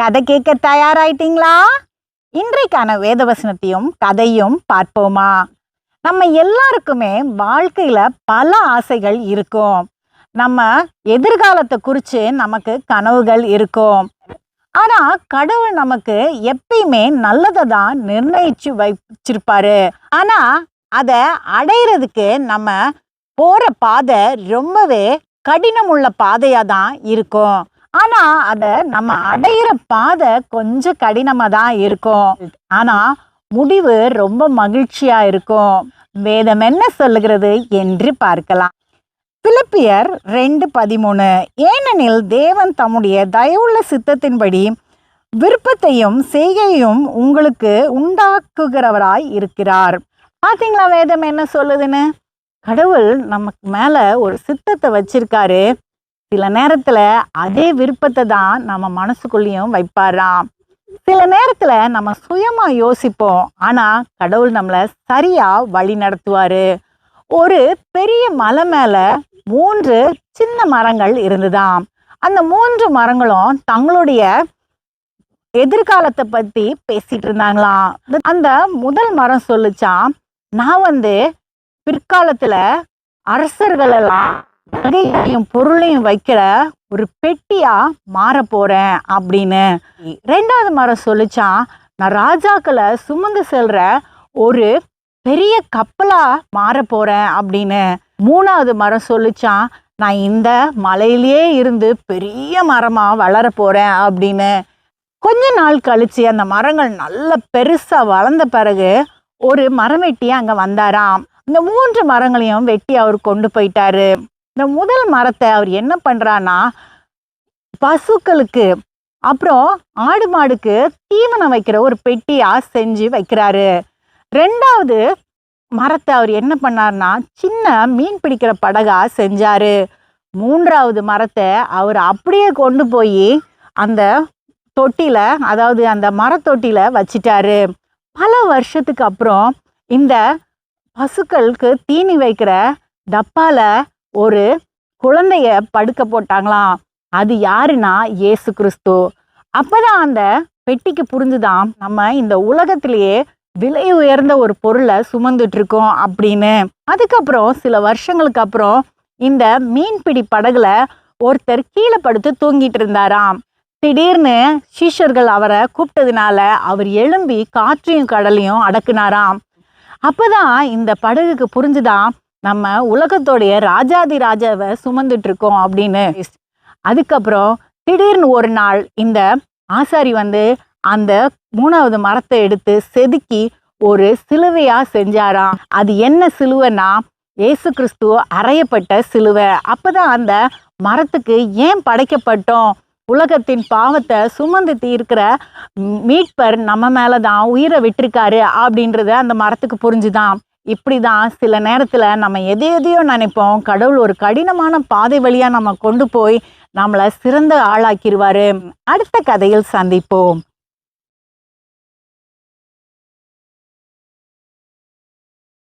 கதை கேட்க தயாராயிட்டீங்களா? இன்றைக்கான வேதவசனத்தையும் கதையும் பார்ப்போமா? நம்ம எல்லாருக்குமே வாழ்க்கையில பல ஆசைகள் இருக்கும். நம்ம எதிர்காலத்தை குறித்து நமக்கு கனவுகள் இருக்கும். ஆனால் கடவுள் நமக்கு எப்பயுமே நல்லதை தான் நிர்ணயிச்சு வச்சிருப்பாரு. ஆனால் அதை அடையிறதுக்கு நம்ம போகிற பாதை ரொம்பவே கடினமுள்ள பாதையாக தான் இருக்கும். ஆனா அத நம்ம அடையிற பாதை கொஞ்சம் கடினமா தான் இருக்கும். ஆனா முடிவு ரொம்ப மகிழ்ச்சியா இருக்கும். வேதம் என்ன சொல்லுகிறது என்று பார்க்கலாம். பிலிப்பியர் ரெண்டு பதிமூணு. ஏனெனில் தேவன் தம்முடைய தயவுள்ள சித்தத்தின்படி விருப்பத்தையும் செய்கையும் உங்களுக்கு உண்டாக்குகிறவராய் இருக்கிறார். பாத்தீங்களா வேதம் என்ன சொல்லுதுன்னு? கடவுள் நமக்கு மேல ஒரு சித்தத்தை வச்சிருக்காரு. சில நேரத்துல அதே விருப்பத்தை தான் நம்ம மனசுக்குள்ளேயும் வைப்பாராம். சில நேரத்துல நம்ம சுயமா யோசிப்போம். ஆனா கடவுள் நம்மளை சரியா வழி நடத்துவாரு. ஒரு பெரிய மலை மேல மூன்று சின்ன மரங்கள் இருந்துதாம். அந்த மூன்று மரங்களும் தங்களுடைய எதிர்காலத்தை பத்தி பேசிட்டு இருந்தாங்களாம். அந்த முதல் மரம் சொல்லுச்சாம் நான் வந்து பிற்காலத்துல அரசர்கள் எல்லாம் நகையையும் பொருளையும் வைக்கிற ஒரு பெட்டியாக மாற போகிறேன் அப்படின்னு. ரெண்டாவது மரம் சொல்லிச்சான் நான் ராஜாக்களை சுமந்து செல்கிற ஒரு பெரிய கப்பலாக மாற போகிறேன் அப்படின்னு. மூணாவது மரம் சொல்லிச்சான் நான் இந்த மலையிலேயே இருந்து பெரிய மரமாக வளர போகிறேன் அப்படின்னு. கொஞ்ச நாள் கழித்து அந்த மரங்கள் நல்ல பெருசாக வளர்ந்த பிறகு ஒரு மரம் வெட்டி அங்கே வந்தாராம். இந்த மூன்று மரங்களையும் வெட்டி அவர் கொண்டு போயிட்டாரு. இந்த முதல் மரத்தை அவர் என்ன பண்ணுறான்னா பசுக்களுக்கு அப்புறம் ஆடு மாடுக்கு தீவனம் வைக்கிற ஒரு பெட்டியாக செஞ்சு வைக்கிறாரு. ரெண்டாவது மரத்தை அவர் என்ன பண்ணார்னா சின்ன மீன் பிடிக்கிற படகா செஞ்சாரு. மூன்றாவது மரத்தை அவர் அப்படியே கொண்டு போய் அந்த தொட்டியில் அதாவது அந்த மரத்தொட்டியில் வச்சிட்டாரு. பல வருஷத்துக்கு அப்புறம் இந்த பசுக்களுக்கு தீனி வைக்கிற டப்பால ஒரு குழந்தைய படுக்க போட்டாங்களாம். அது யாருன்னா இயேசு கிறிஸ்து. அப்பதான் அந்த பெட்டிக்கு புரிஞ்சுதான் நம்ம இந்த உலகத்திலேயே விலை உயர்ந்த ஒரு பொருளை சுமந்துட்டு இருக்கோம் அப்படின்னு. அதுக்கப்புறம் சில வருஷங்களுக்கு அப்புறம் இந்த மீன்பிடி படகுல ஒருத்தர் கீழே படுத்து தூங்கிட்டு இருந்தாராம் திடீர்னு சீஷர்கள் அவரை கூப்பிட்டதுனால அவர் எழும்பி காற்றையும் கடலையும் அடக்குனாராம். அப்பதான் இந்த படகுக்கு புரிஞ்சுதான் நம்ம உலகத்தோடைய ராஜாதி ராஜாவை சுமந்துட்டு இருக்கோம் அப்படின்னு. அதுக்கப்புறம் திடீர்னு ஒரு நாள் இந்த ஆசாரி வந்து அந்த மூணாவது மரத்தை எடுத்து செதுக்கி ஒரு சிலுவையா செஞ்சாராம். அது என்ன சிலுவைனா ஏசு கிறிஸ்து அறையப்பட்ட சிலுவை. அப்போதான் அந்த மரத்துக்கு ஏன் படைக்கப்பட்டோம்? உலகத்தின் பாவத்தை சுமந்து தீர்க்கிற மீட்பர் நம்ம மேலே தான் உயிரை விட்டிருக்காரு அப்படின்றத அந்த மரத்துக்கு புரிஞ்சுதான். இப்படி தான் சில நேரத்தில் நம்ம எதை எதையோ நினைப்போம். கடவுள் ஒரு கடினமான பாதை வழியாக நம்ம கொண்டு போய் நம்மளை சிறந்த ஆளாக்கிடுவார் அடுத்த கதையில் சந்திப்போம்.